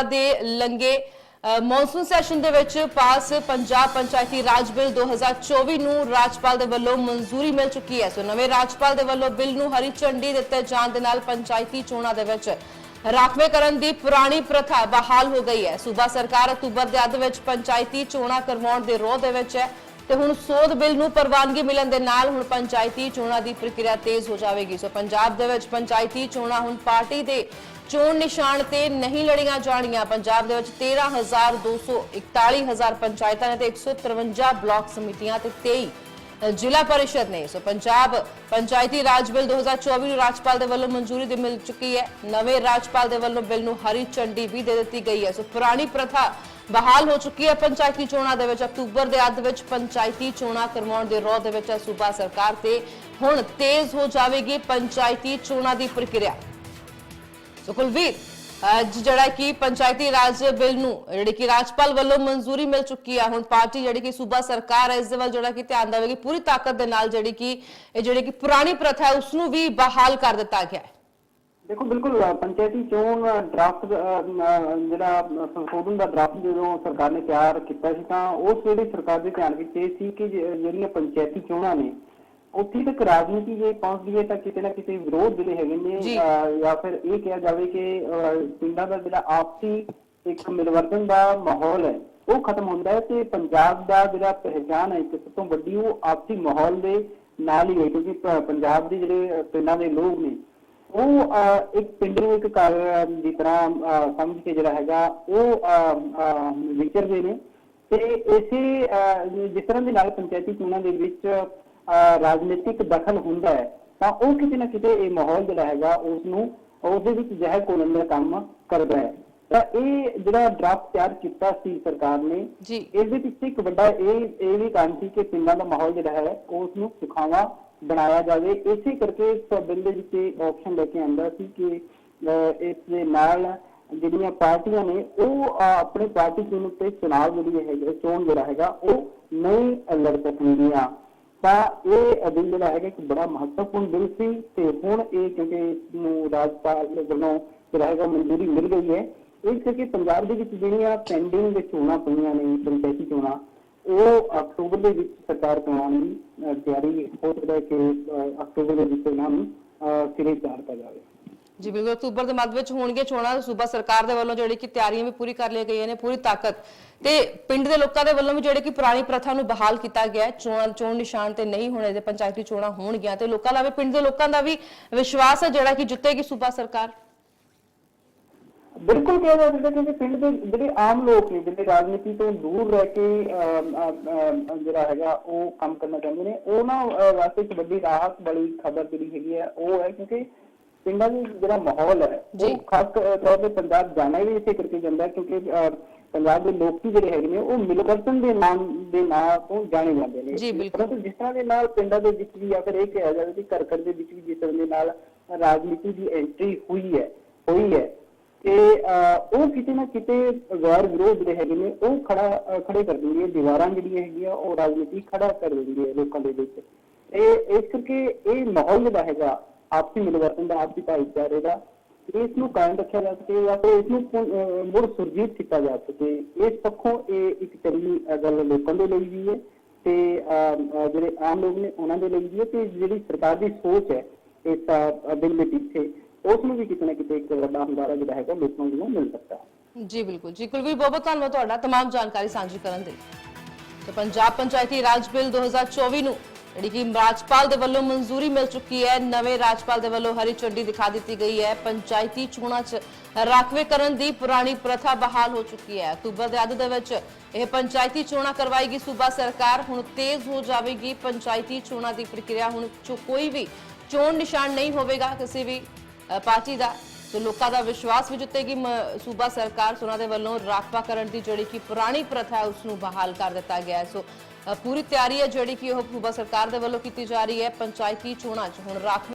ਲੋਕਸਭਾ ਦੇ ਲੰਗੇ monsoon session ਦੇ ਵਿੱਚ ਪਾਸ ਪੰਜਾਬ ਪੰਚਾਇਤੀ ਰਾਜ ਬਿੱਲ 2024 ਨੂੰ ਰਾਜਪਾਲ ਦੇ ਵੱਲੋਂ ਮਨਜ਼ੂਰੀ ਮਿਲ ਚੁੱਕੀ ਹੈ। ਸੋ ਨਵੇਂ ਰਾਜਪਾਲ ਦੇ ਵੱਲੋਂ ਬਿੱਲ ਨੂੰ ਹਰੀ ਝੰਡੀ ਦਿੱਤੇ ਜਾਣ ਦੇ ਨਾਲ ਪੰਚਾਇਤੀ ਚੋਣਾਂ ਦੇ ਵਿੱਚ ਰਾਖਵੇਂਕਰਨ ਦੀ ਪੁਰਾਣੀ ਪ੍ਰਥਾ ਬਹਾਲ ਹੋ ਗਈ ਹੈ। ਸੂਬਾ ਸਰਕਾਰ ਅਕਤੂਬਰ ਦੇ ਅੱਧ ਵਿੱਚ ਪੰਚਾਇਤੀ ਚੋਣਾਂ ਕਰਵਾਉਣ ਦੇ ਰੋਹ ਦੇ ਵਿੱਚ ਹੈ ਤੇ ਹੁਣ ਸੋਧ ਬਿੱਲ ਨੂੰ ਪ੍ਰਵਾਨਗੀ ਮਿਲਣ ਦੇ ਨਾਲ ਹੁਣ ਪੰਚਾਇਤੀ ਚੋਣਾਂ ਦੀ ਪ੍ਰਕਿਰਿਆ ਤੇਜ਼ ਹੋ ਜਾਵੇਗੀ। ਸੋ ਪੰਜਾਬ ਦੇ ਵਿੱਚ ਪੰਚਾਇਤੀ ਚੋਣਾਂ ਹੁਣ ਪਾਰਟੀ ਦੇ ਚੋਣ ਨਿਸ਼ਾਨ ਤੇ ਨਹੀਂ ਲੜੀਆਂ ਜਾਣਗੀਆਂ। ਪੰਜਾਬ ਦੇ ਵਿੱਚ 13200 41000 ਪੰਚਾਇਤਾਂ ਨੇ ਤੇ 153 ਬਲਾਕ ਸਮਿਤੀਆਂ ਤੇ 23 ਜ਼ਿਲ੍ਹਾ ਪਰਿਸ਼ਦ ਨੇ। ਸੋ ਪੰਜਾਬ ਪੰਚਾਇਤੀ ਰਾਜ ਬਿੱਲ 2024 ਨੂੰ ਰਾਜਪਾਲ ਦੇ ਵੱਲੋਂ ਮਨਜ਼ੂਰੀ ਦੇ ਮਿਲ ਚੁੱਕੀ ਹੈ। ਨਵੇਂ ਰਾਜਪਾਲ ਦੇ ਵੱਲੋਂ ਬਿੱਲ ਨੂੰ ਹਰੀ ਝੰਡੀ ਵੀ ਦੇ ਦਿੱਤੀ ਗਈ ਹੈ। ਸੋ ਪੁਰਾਣੀ ਪ੍ਰਥਾ ਬਹਾਲ ਹੋ ਚੁੱਕੀ ਹੈ ਪੰਚਾਇਤੀ ਚੋਣਾਂ ਦੇ ਵਿੱਚ। ਅਕਤੂਬਰ ਦੇ ਅੱਧ ਵਿੱਚ ਪੰਚਾਇਤੀ ਚੋਣਾਂ ਕਰਵਾਉਣ ਦੇ ਰੋਹ ਦੇ ਵਿੱਚ ਹੈ ਸੂਬਾ ਸਰਕਾਰ ਤੇ। ਹੁਣ ਤੇਜ਼ ਹੋ ਜਾਵੇਗੀ ਪੰਚਾਇਤੀ ਚੋਣਾਂ ਦੀ ਪ੍ਰਕਿਰਿਆ। ਸੋ ਕੁਲਵੀਰ ਅੱਜ ਜਿਹੜਾ ਕਿ ਪੰਚਾਇਤੀ ਰਾਜ ਬਿੱਲ ਨੂੰ ਜਿਹੜੀ ਕਿ ਰਾਜਪਾਲ ਵੱਲੋਂ ਮਨਜ਼ੂਰੀ ਮਿਲ ਚੁੱਕੀ ਹੈ ਹੁਣ ਪਾਰਟੀ ਜਿਹੜੀ ਕਿ ਸੂਬਾ ਸਰਕਾਰ ਹੈ ਇਸ ਦੇ ਵੱਲ ਜਿਹੜਾ ਕਿ ਧਿਆਨ ਦੇਵੇਗੀ ਪੂਰੀ ਤਾਕਤ ਦੇ ਨਾਲ ਜਿਹੜੀ ਕਿ ਇਹ ਜਿਹੜੀ ਕਿ ਪੁਰਾਣੀ ਪ੍ਰਥਾ ਹੈ ਉਸ ਨੂੰ ਵੀ ਬਹਾਲ ਕਰ ਦਿੱਤਾ ਗਿਆ ਹੈ ਦੇਖੋ ਬਿਲਕੁਲ ਪੰਚਾਇਤੀ ਚੋਣ ਡਰਾਫਟ ਜਿਹੜਾ ਸੰਸ਼ੋਧਨ ਦਾ ਡਰਾਫਟ ਜਦੋਂ ਸਰਕਾਰ ਨੇ ਤਿਆਰ ਕੀਤਾ ਸੀ ਤਾਂ ਉਸ ਵੇਲੇ ਸਰਕਾਰ ਦੇ ਧਿਆਨ ਵਿੱਚ ਇਹ ਸੀ ਕਿ ਜਿਹੜੀਆਂ ਪੰਚਾਇਤੀ ਚੋਣਾਂ ਨੇ ਉੱਥੇ ਤੱਕ ਰਾਜਨੀਤੀ ਜੇ ਪਹੁੰਚਦੀ ਹੈ ਤਾਂ ਕਿਤੇ ਨਾ ਕਿਤੇ ਵਿਰੋਧ ਜਿਹੜੇ ਹੈਗੇ ਨੇ ਜੀ। ਫਿਰ ਇਹ ਕਿਹਾ ਜਾਵੇ ਕਿ ਪਿੰਡਾਂ ਦਾ ਜਿਹੜਾ ਆਪਸੀ ਇੱਕ ਮਿਲਵਰਤਨ ਦਾ ਮਾਹੌਲ ਹੈ ਉਹ ਖਤਮ ਹੁੰਦਾ ਹੈ ਤੇ ਪੰਜਾਬ ਦਾ ਜਿਹੜਾ ਪਹਿਚਾਨ ਹੈ ਇੱਕ ਸਭ ਤੋਂ ਵੱਡੀ ਉਹ ਆਪਸੀ ਮਾਹੌਲ ਦੇ ਨਾਲ ਹੀ ਹੈ ਕਿਉਂਕਿ ਪੰਜਾਬ ਦੇ ਜਿਹੜੇ ਪਿੰਡਾਂ ਦੇ ਲੋਕ ਨੇ ਉਹ ਇੱਕ ਪਿੰਡ ਨੂੰ ਇੱਕ ਘਰ ਦੀ ਤਰ੍ਹਾਂ ਸਮਝ ਕੇ ਜਿਹੜਾ ਹੈਗਾ ਉਹ ਵਿਚਰਦੇ ਨੇ ਤੇ ਇਸੇ ਜਿਸ ਤਰ੍ਹਾਂ ਦੇ ਨਾਲ ਪੰਚਾਇਤੀ ਚੋਣਾਂ ਦੇ ਵਿੱਚ ਰਾਜਨੀਤਿਕ ਦਖਲ ਹੁੰਦਾ ਹੈ ਤਾਂ ਉਹ ਕਿਤੇ ਨਾ ਕਿਤੇ ਇਹ ਮਾਹੌਲ ਜਿਹੜਾ ਹੈਗਾ ਉਸ ਨੂੰ ਉਸ ਦੇ ਵਿੱਚ ਜ਼ਹਿਰ ਘੋਲਣ ਦਾ ਕੰਮ ਕਰਦਾ ਹੈ। ਤਾਂ ਇਹ ਜਿਹੜਾ ਡਰਾਫਟ ਤਿਆਰ ਕੀਤਾ ਸੀ ਸਰਕਾਰ ਨੇ ਇਸ ਦੇ ਪਿੱਛੇ ਇੱਕ ਵੱਡਾ ਇਹ ਇਹ ਵੀ ਕਾਰਨ ਸੀ ਕਿ ਪਿੰਡਾਂ ਦਾ ਮਾਹੌਲ ਜਿਹੜਾ ਹੈ ਉਸ ਨੂੰ ਸੁਖਾਵਾਂ ਬਣਾਇਆ ਜਾਵੇ। ਇਸੇ ਕਰਕੇ ਇਸ ਬਿੱਲ ਦੇ ਵਿੱਚ ਆਪਸ਼ਨ ਲੈ ਕੇ ਆਂਦਾ ਸੀ ਕਿ ਇਸ ਦੇ ਨਾਲ ਜਿਹੜੀਆਂ ਪਾਰਟੀਆਂ ਨੇ ਉਹ ਆਪਣੀ ਪਾਰਟੀ ਚੋਣ ਉੱਤੇ ਚੁਣਾਵ ਜਿਹੜੀ ਹੈਗਾ ਚੋਣ ਜਿਹੜਾ ਹੈਗਾ ਉਹ ਨਹੀਂ ਲੜ ਸਕਣਗੀਆਂ। ਤਾਂ ਇਹ ਬਿੱਲ ਜਿਹੜਾ ਹੈਗਾ ਇੱਕ ਬੜਾ ਮਹੱਤਵਪੂਰਨ ਬਿੱਲ ਸੀ ਤੇ ਹੁਣ ਇਹ ਕਿਉਂਕਿ ਇਸ ਨੂੰ ਰਾਜਪਾਲ ਵੱਲੋਂ ਜਿਹੜਾ ਹੈਗਾ ਮਨਜ਼ੂਰੀ ਮਿਲ ਗਈ ਹੈ। ਇਸ ਕਰਕੇ ਪੰਜਾਬ ਦੇ ਵਿੱਚ ਜਿਹੜੀਆਂ ਪੈਂਡਿੰਗ ਦੇ ਚੋਣਾਂ ਪਈਆਂ ਨੇ ਪੰਚਾਇਤੀ ਚੋਣਾਂ ਉਹ ਅਕਤੂਬਰ ਦੇ ਵਿੱਚ ਸਰਕਾਰ ਕਰਾਉਣ ਦੀ ਤਿਆਰੀ ਹੋ ਸਕਦਾ ਹੈ ਕਿ ਅਕਤੂਬਰ ਦੇ ਵਿੱਚ ਇਹਨਾਂ ਨੂੰ ਅਹ, ਸਿਰੇ ਚਾੜਤਾ ਜਾਵੇ। ਜੀ ਬਿਲਕੁਲ ਅਕਤੂਬਰ ਦੇ ਮੱਧ ਵਿੱਚ ਹੋਣਗੇ ਚੋਣਾਂ, ਸੂਬਾ ਸਰਕਾਰ ਦੇ ਵੱਲੋਂ ਜਿਹੜੀ ਕਿ ਤਿਆਰੀਆਂ ਵੀ ਪੂਰੀ ਕਰ ਲਈਆਂ ਗਈਆਂ ਨੇ, ਪੂਰੀ ਤਾਕਤ। ਤੇ ਪਿੰਡ ਦੇ ਲੋਕਾਂ ਦੇ ਵੱਲੋਂ ਵੀ ਜਿਹੜੇ ਕਿ ਪੁਰਾਣੀ ਪ੍ਰਥਾ ਨੂੰ ਬਹਾਲ ਕੀਤਾ ਗਿਆ ਹੈ। ਚੋਣ ਚੋਣ ਨਿਸ਼ਾਨ ਤੇ ਨਹੀਂ ਹੋਣੇ ਦੇ ਪੰਚਾਇਤੀ ਚੋਣਾਂ ਹੋਣਗੀਆਂ ਤੇ ਲੋਕਾਂ ਦਾ ਵੀ, ਪਿੰਡ ਦੇ ਲੋਕਾਂ ਦਾ ਵੀ ਵਿਸ਼ਵਾਸ ਹੈ ਜਿਹੜਾ ਕਿ ਜਿੱਤੇਗੀ ਸੂਬਾ ਸਰਕਾਰ। ਬਿਲਕੁਲ ਕਿਹਾ ਜਾ ਸਕਦਾ ਕਿਉਂਕਿ ਪਿੰਡ ਦੇ ਜਿਹੜੇ ਆਮ ਲੋਕ ਨੇ ਜਿਹੜੇ ਰਾਜਨੀਤੀ ਤੋਂ ਦੂਰ ਰਹਿ ਕੇ ਜਿਹੜਾ ਹੈਗਾ, ਉਹ ਕੰਮ ਕਰਨਾ ਚਾਹੁੰਦੇ ਨੇ, ਉਹਨਾਂ ਵਾਸਤੇ ਇੱਕ ਵੱਡੀ ਰਾਹਤ ਵਾਲੀ ਖਬਰ ਜਿਹੜੀ ਹੈਗੀ ਹੈ, ਉਹ ਹੈ ਕਿਉਂਕਿ ਪਿੰਡਾਂ ਦਾ ਜਿਹੜਾ ਮਾਹੌਲ ਹੈ ਜੀ। ਉਹ ਖਾਸ ਤੌਰ ਤੇ ਪੰਜਾਬ ਜਾਣਾ ਵੀ ਇਸੇ ਕਰਕੇ ਜਾਂਦਾ ਕਿਉਂਕਿ ਪੰਜਾਬ ਦੇ ਲੋਕੀ ਜਿਹੜੇ ਹੈਗੇ ਨੇ ਉਹ ਮਿਲਵਰਤਨ ਦੇ ਨਾਮ ਦੇ ਨਾਂ ਤੋਂ ਜਾਣੇ ਜਾਂਦੇ ਨੇ ਜੀ, ਬਿਲਕੁਲ। ਪਰੰਤੂ ਜਿਸ ਤਰ੍ਹਾਂ ਦੇ ਨਾਲ ਪਿੰਡਾਂ ਦੇ ਵਿੱਚ ਵੀ ਜਾਂ ਫਿਰ ਇਹ ਕਿਹਾ ਜਾਵੇ ਕਿ ਘਰ ਘਰ ਦੇ ਵਿੱਚ ਵੀ ਜਿਸ ਤਰ੍ਹਾਂ ਦੇ ਨਾਲ ਰਾਜਨੀਤੀ ਦੀ ਐਂਟਰੀ ਹੋਈ ਹੈ ਹੋਈ ਹੈ ਤੇ ਉਹ ਕਿਤੇ ਨਾ ਕਿਤੇ ਗੈਰ ਵਿਰੋਧ ਜਿਹੜੇ ਹੈਗੇ ਨੇ ਉਹ ਖੜਾ ਖੜੇ ਕਰ ਦਿੰਦੀ ਹੈ ਦੀਵਾਰਾਂ ਜਿਹੜੀਆਂ ਹੈਗੀਆਂ ਉਹ ਰਾਜਨੀਤੀ ਖੜਾ ਕਰ ਦਿੰਦੀ ਹੈ ਲੋਕਾਂ ਦੇ ਵਿੱਚ ਇਹ ਇਸ ਕਰਕੇ ਇਹ ਮਾਹੌਲ ਜਿਹੜਾ ਹੈਗਾ ਆਪਸੀ ਮਿਲਵਰਤਨ ਦਾ ਆਪਸੀ ਭਾਈਚਾਰੇ ਦਾ ਇਸ ਨੂੰ ਕਾਇਮ ਰੱਖਿਆ ਜਾ ਸਕੇ ਜਾਂ ਫਿਰ ਇਸ ਨੂੰ ਪੁਨ- ਅਹ, ਮੁੜ ਸੁਰਜੀਤ ਕੀਤਾ ਜਾ ਸਕੇ ਇਸ ਪੱਖੋਂ ਇਹ ਇੱਕ ਚੰਗੀ ਅਹ, ਗੱਲ ਲੋਕਾਂ ਦੇ ਲਈ ਵੀ ਹੈ ਤੇ ਅਹ, ਅਹ, ਜਿਹੜੇ ਆਮ ਲੋਕ ਨੇ ਉਹਨਾਂ ਦੇ ਲਈ ਵੀ ਹੈ ਤੇ ਜਿਹੜੀ ਸਰਕਾਰ ਦੀ ਸੋਚ ਹੈ ਇਸ ਅਹ, ਬਿੱਲ ਦੇ ਪਿੱਛੇ ਉਸ ਨੂੰ ਵੀ ਕਿਤੇ ਨਾ ਕਿਤੇ ਇੱਕ ਵੱਡਾ ਹੁੰਗਾਰਾ ਜਿਹੜਾ ਹੈਗਾ ਲੋਕਾਂ ਨੂੰ ਮਿਲ ਸਕਦਾ ਹੈ ਜੀ ਬਿਲਕੁਲ ਜੀ ਕੁਲਵੀਰ ਬਹੁਤ ਬਹੁਤ ਧੰਨਵਾਦ ਤੁਹਾਡਾ तमाम ਜਾਣਕਾਰੀ ਸਾਂਝੀ ਕਰਨ ਦੇ ਲਈ ਤੇ ਪੰਜਾਬ ਪੰਚਾਇਤੀ ਰਾਜ ਬਿੱਲ 2024 ਨੂੰ ਜਿਹੜੀ ਕਿ ਰਾਜਪਾਲ ਦੇ ਵੱਲੋਂ ਮਨਜ਼ੂਰੀ ਮਿਲ ਚੁੱਕੀ ਹੈ। ਨਵੇਂ ਰਾਜਪਾਲ ਦੇ ਵੱਲੋਂ ਹਰੀ ਝੰਡੀ ਦਿਖਾ ਦਿੱਤੀ ਗਈ ਹੈ। ਪੰਚਾਇਤੀ ਚੋਣਾਂ 'ਚ ਰਾਖਵੇ ਕਰਨ ਦੀ ਪੁਰਾਣੀ ਪ੍ਰਥਾ ਬਹਾਲ ਹੋ ਚੁੱਕੀ ਹੈ। ਅਕਤੂਬਰ ਦੇ ਅੱਧ ਦੇ ਵਿੱਚ ਇਹ ਪੰਚਾਇਤੀ ਚੋਣਾਂ ਕਰਵਾਏਗੀ ਸੂਬਾ ਸਰਕਾਰ। ਹੁਣ ਤੇਜ਼ ਹੋ ਜਾਵੇਗੀ ਪੰਚਾਇਤੀ ਚੋਣਾਂ ਦੀ ਪ੍ਰਕਿਰਿਆ। ਹੁਣ ਕੋਈ ਵੀ ਚੋਣ ਨਿਸ਼ਾਨ ਨਹੀਂ ਹੋਵੇਗਾ। ਕਿਸੇ ਵੀ ਪਾਰਟੀ ਦਾ ਤੇ ਲੋਕਾਂ ਦਾ ਵਿਸ਼ਵਾਸ ਵੀ ਜਿੱਤੇਗੀ ਸੂਬਾ ਸਰਕਾਰ ਉਹਨਾਂ ਦੇ ਵੱਲੋਂ ਰਾਖਵਾ ਕਰਨ ਦੀ ਜਿਹੜੀ ਕਿ ਪੁਰਾਣੀ ਪ੍ਰਥਾ ਹੈ ਉਸ ਨੂੰ ਬਹਾਲ ਕਰ ਦਿੱਤਾ ਗਿਆ ਹੈ। ਸੋ ਪੂਰੀ ਤਿਆਰੀ ਹੈ ਜਿਹੜੀ ਕਿ ਉਹ ਸੂਬਾ ਸਰਕਾਰ ਦੇ ਵੱਲੋਂ ਕੀਤੀ ਜਾ ਰਹੀ ਹੈ। ਪੰਚਾਇਤੀ ਚੋਣਾਂ 'ਚ ਹੁਣ ਰਾਖਵੇ